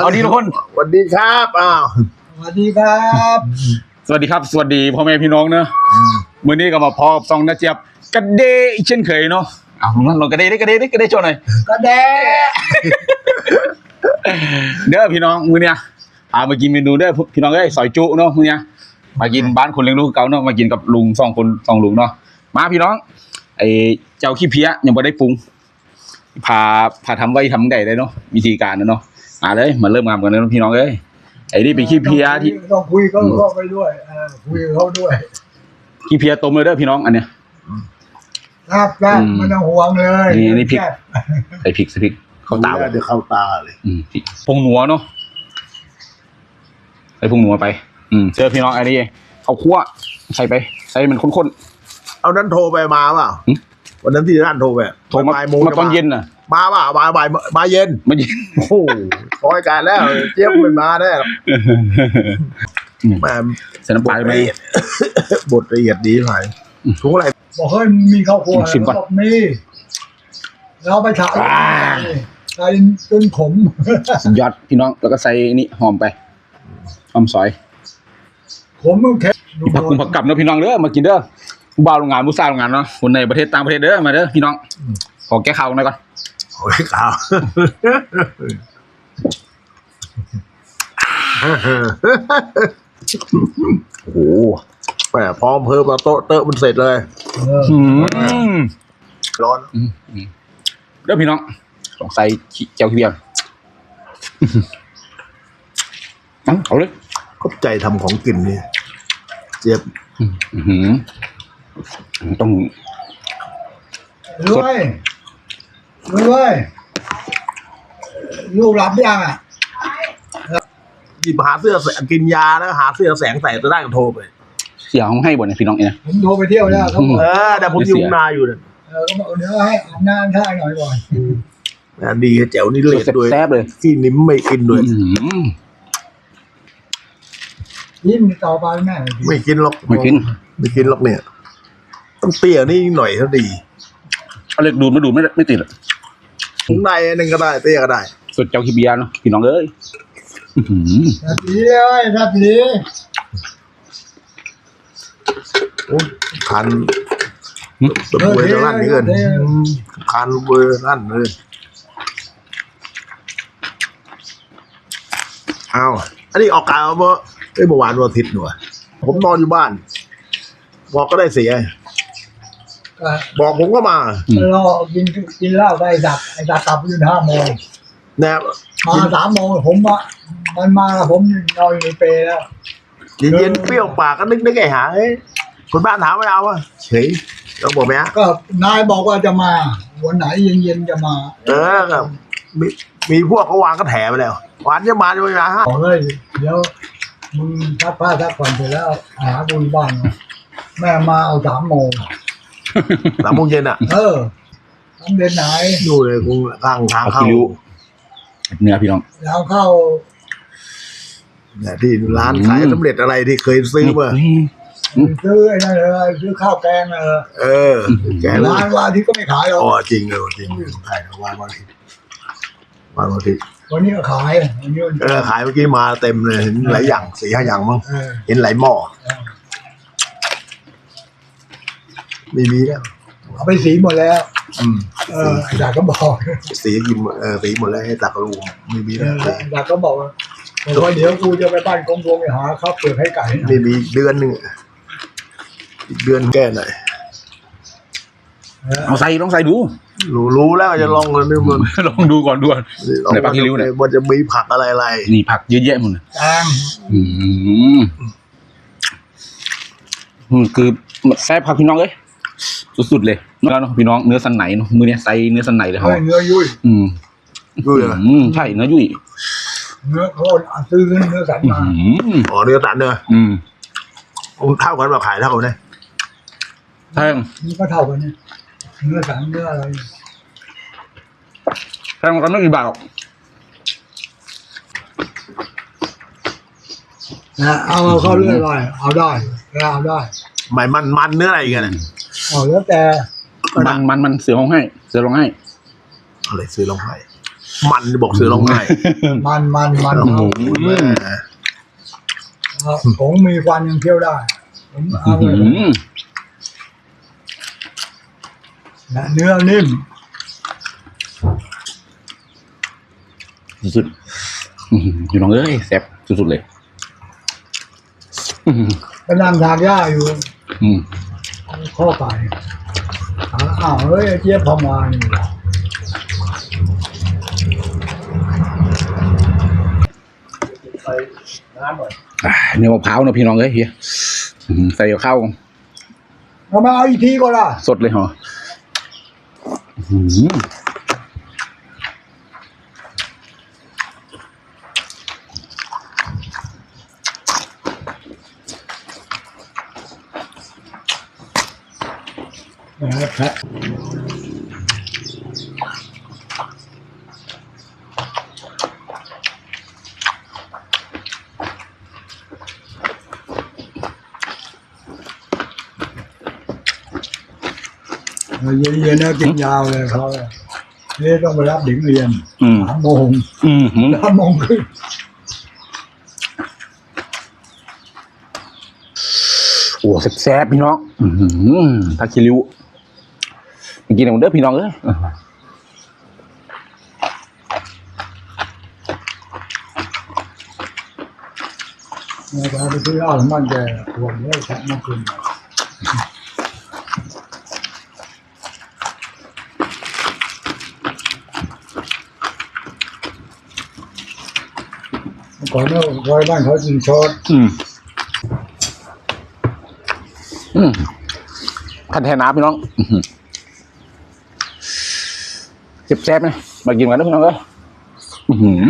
สวัสดีทุกคน สวัสดีครับอ้าวสวัสดีครับสวัสดีครับ สวัสดีพ่อแม่พี่น้องเนอะมื้อนี้ก็มาพอกับซองนาเจี๊ยบกระเดอีกเช่นเคยเนาะอ้าวลุงนั่นลองกระเดได้กระเดได้กระเดโชว์หน่อยกระแดะเด้อพี่น้องมื้อเนี้ยพามากินเมนูเด้อพี่น้องเอ้ยซอยจุเนาะมื้อเนี้ยมากินบ้านคนเลี้ยงลูกเก่าเนาะมากินกับลุงสองคนสองลุงเนาะมาพี่น้องไอ้เจ้าขี้เพี้ยยังบ่ได้ปรุงพาพาทำไว้ทำได้เลยเนาะวิธีการนะเนาะ มาเลยมาเริ่มงานกันเลยเนาะพี่น้องเอ้ยไอ้นี่เป็นขี้เพี้ยที่ต้องคุยเขาเขาไปด้วยเออคุยกับเขาด้วยขี้เพี้ยต้มเลยเด้อพี่น้องอันเนี้ยครับครับอืมไม่ต้องห่วงเลยนี่นี่พริกแซ่บใส่พริกใส่พริกเข้าตาเดี๋ยวเข้าตาเลยอืมพริกพงหนัวเนาะใส่พงหนัวไป อืมเจอพี่น้องอันนี้ข้าวคั่วใส่ไป ใส่มันข้นเอานั้นโทรไปมาเปล่าหึวันนั้นที่ร้านโทรไปๆโทรมาบ่ยโงมาตอนเย็นน่ะ มาเปล่ามาบ่ายมาเย็นมาเย็นโอ้โหคอยการแล้ว เจี๊ยบไม่มาแน่หรอกแม่ใส่น้ำปลาไปละเอียดบทละเอียดดีหน่อยอืมถุงอะไร บอกเฮ้ยมีข้าวคั่วชิมก่อน บอกมีเราไปฉายอ่าใส่จนขม สุดยอดพี่น้องแล้วก็ใส่นี่หอมไปหอมซอยขมมันแข็งมีผักกุมผักกับเนาะพี่น้องเด้อมากินเด้อผู้บ่าวโรงงานผู้สาวโรงงานเนาะคนในประเทศต่างประเทศเด้อมาเด้อพี่น้องขอแก้ข่าวหน่อยก่อน โอ้ยขาวโอ้โหแหมพร้อมเพิ่มมาโต๊ะเตอะมันเสร็จเลยเอออืมร้อนเด้อพี่น้องลองใส่ขี้เจียวขี้เบียร์เอาเอาเลยเข้าใจทำของกินนี่เจี๊ยบอื้อหือต้องรวย รวยลูกหลับยังอะหยิบหาเสื้อแสงกินยาแล้วหาเสื้อแสงใส่จะได้ก็โทรไป เสียของให้บ่เนี่ยพี่น้องเนี่ยนะ ผมโทรไปเที่ยวแล้วเขาบอกเออแต่ผมอยู่นาอยู่เนี่ยเออเขาบอกเดี๋ยวให้อาบน้ำท่าหน่อยก่อนอะดีแจ๋วนี่เละด้วยแซ่บๆเลย ที่นิ้มไม่กินด้วย อื้อหือยิ้มต่อไปแม่ไม่กินหรอกไม่กินไม่กินหรอกเนี่ย ต้องเตี้ยนี่หน่อยเท่าดีเอาเล็กดูดมาดูดไม่ไม่ติดหรอกถุง ในอันหนึงก็ได้เตี้ยก็ได้สุดเจ้าขี้เบียร์เนาะพี่น้องเอ้ยอื้อหือสัตว์ดีเลยสัตว์ดีโอ้คันตัวเวอร์จะลั่นนี่เกินคันเวอร์ลั่นเลยเอาอันนี้ออกกาวเมื่อเอ้ยเมื่อวานวันอาทิตย์หนูอะผมนอนอยู่บ้านบอกก็ได้เสียก็ บอกผมก็มารอกินกินเหล้าไปดับไอ้ดับกลับอยู่ห้าโมงแนะมาสามโมงผมอะมันมาผมนอนอยู่ในเปรแล้วเย็นๆเปรี้ยวปากก็นึกนึกไอ้หาเอ้ยคนบ้านถามไม่เอาอะเฉยต้องบอกไหมฮะก็นายบอกว่าจะมา วันไหนเย็นๆจะมา เออครับมีมีพวกเขาวางก็แถไปแล้วหวานจะมาจะมาฮะบอกเลยเดี๋ยวมึงทักผ้าทักผ่อนเสร็จแล้วหาบุญบ้านแม่มาเอาสามโมง สามโมงเย็นอะ เออทำเดือนไหนดูเลยคงข้างทางเอาเข้าคิริ้วเนื้อพี่น้องแล้วเข้าเนี่ยที่ร้านขายสำเร็จอะไรที่เคยซื้อมานี่ซื้อไอ้นั่นเลยซื้อข้าวแกงเออเออแกเลยร้านวันอาที่ก็ไม่ขายหรอกอ๋อจริงเลยจริงใช่วันวันอาทิตย์วันอาทิตย์วันนี้ก็ขายวันนี้วันเออขายเมื่อกี้มาเต็มเลยเห็นหลายอย่างสี่ห้าอย่างมั้งเออเห็นหลายหม้อ ไม่มีแล้ว เอาไปสีหมดแล้ว อืมเอออยากก็บอกสีกินหมดเออสีหมดแล้วให้ตักลูกไม่มีเอแล้วออยากก็บอกว่าบอกว่าเดี๋ยวกูจะไปบ้านกงวงไปหาข้าวเปลือกให้ไก่ไม่มีเดือนหนึ่งอีกเดือนแก้หน่อยเออเอาใส่ต้องใส่ดู รู้รู้แล้วจะลองเลยนี่มันลองดูก่อนด่วนลองไหนผักขี้ริ้วเนี่ย มันจะมีผักอะไรอะไรนี่ผักเยอะแยะหมดเลยแตงอืมอืมคือแซ่บครับพี่น้องเอ้ย สุดๆเลยแล้วเนาะพี่น้องเนื้อสันไหนเนาะมือเนี้ยใส่เนื้อสันไหนเลยครับเฮ้ยเนื้อยุ่ยอืมดูเลยอืมใช่เนื้อยุ่ยเนื้อเขาซื้อเนื้อสันอืมามอ๋อเนื้อสันเนอะอืมเท่ากันแบบขายเท่ากันเลยแท่งนี่ก็เท่ากันเนี่ยเนื้อสันเนื้ออะไรแท่งกันไม่กี่บาทหรอกนะเอาเอาเข้าเรื่อยไปเอาได้เอาได้หมายมันมันเนื้ออะไรกันเนี่ย เอาแล้วแต่มันมันมันเสือร้องให้เสือร้องให้อะไรซื้อลงให้ มันบอกเสือร้องไห้มันมันมันโอ้โหเอาแม่เอาผมมีควันยังเที่ยวได้ผมเอาเลอื้อยหือและเนื้อนิ่มสุดๆอื้อหือพี่น้องเอ้ยแซ่บสุดๆเลยอื้อหือก็นั่งทานหญ้าอยู่ อืม ข้อไก่อ้าวอ้าวเฮ้ยไอ้เจี๊ยบพอมานี่หว่าอ่าเนื้อมะพร้าวเนอะพี่น้องเอ้ยเฮียอื้อหือใส่กับข้าวเอามาเอาอีกทีก็ได้สดเลยเหรออื้อหือ นะครับเย็นเย็นๆนะกินยาวเลยเขาเนี่ยต้องไปรับเด็กเรียนอืมสามโมงอืมหือสามโมงครึ่งโอ้แซ่บๆพี่น้องอือหือผั กขี้ริ้วมากินเด้อพี่น้องเอ้ยเราไปซื้อเหล้าของมันแกหวงเลยแทะมากินก่อนเนี่ยไว้บ้านเขากินช็อตอืม อืมคันแทนน้ำพี่น้อง อื้อหือแซ่บๆไหมมากินกันเด้อพี่น้องเอ้ยอือหือ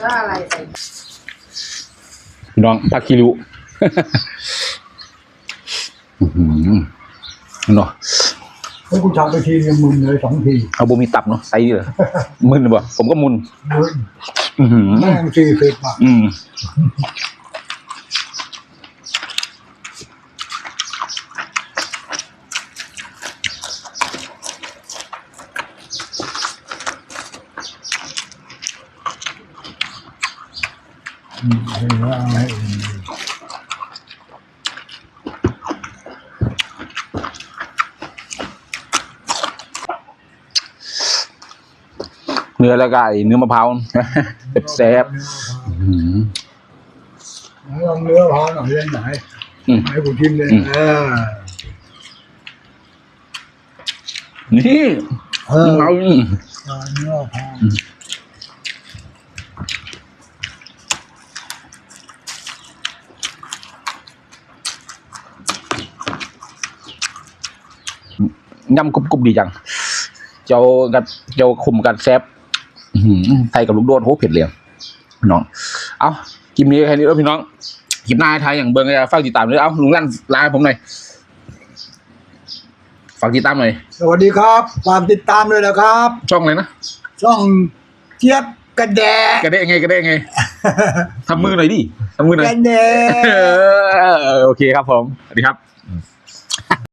แล้วอะไรใส่พี่น้องผักขี้ริ้ว อือหือ เนาะแล้วกูทำไปทีนึงมึนเลยสองทีเอาบ่มีตับเนาะไซส์เลย มึนบ่ผมก็มุนมึนอือหือแม่งสี่สิบอะอืมอืมเห็นไหมเอาให้ นื้อแล้วก็ไอ้เนื้อมะพร้าวแซ่บๆอื้อหือแล้วลองเนื้อพร้าวหน่อยเล่นไหนอืมให้กูชิมเลยอืมเออนี่เออเอาเนื้อพร้าวยำกรุบๆดีจัง เจ้ากับเจ้าคุมกันแซ่บอื้อหือ ไทยกับลูกโดดโหเผ็ดเลยพี่น้อง เอากินนี้แค่นี้แล้วพี่น้องกินหน้าให้ไทยอย่างเบิ้งอย่าฝากติดตามด้วยเอาลุงลั่นลาให้ผมหน่อยฝากติดตามหน่อยสวัสดีครับฝากติดตามเลยนะครับ ช่องเลยนะช่องเจี๊ยบกระแดะกระเดะไงกระเดะไงทำมือหน่อยดิทำมือหน่อยกระแดะเออโอเคครับผมสวัสดีครับ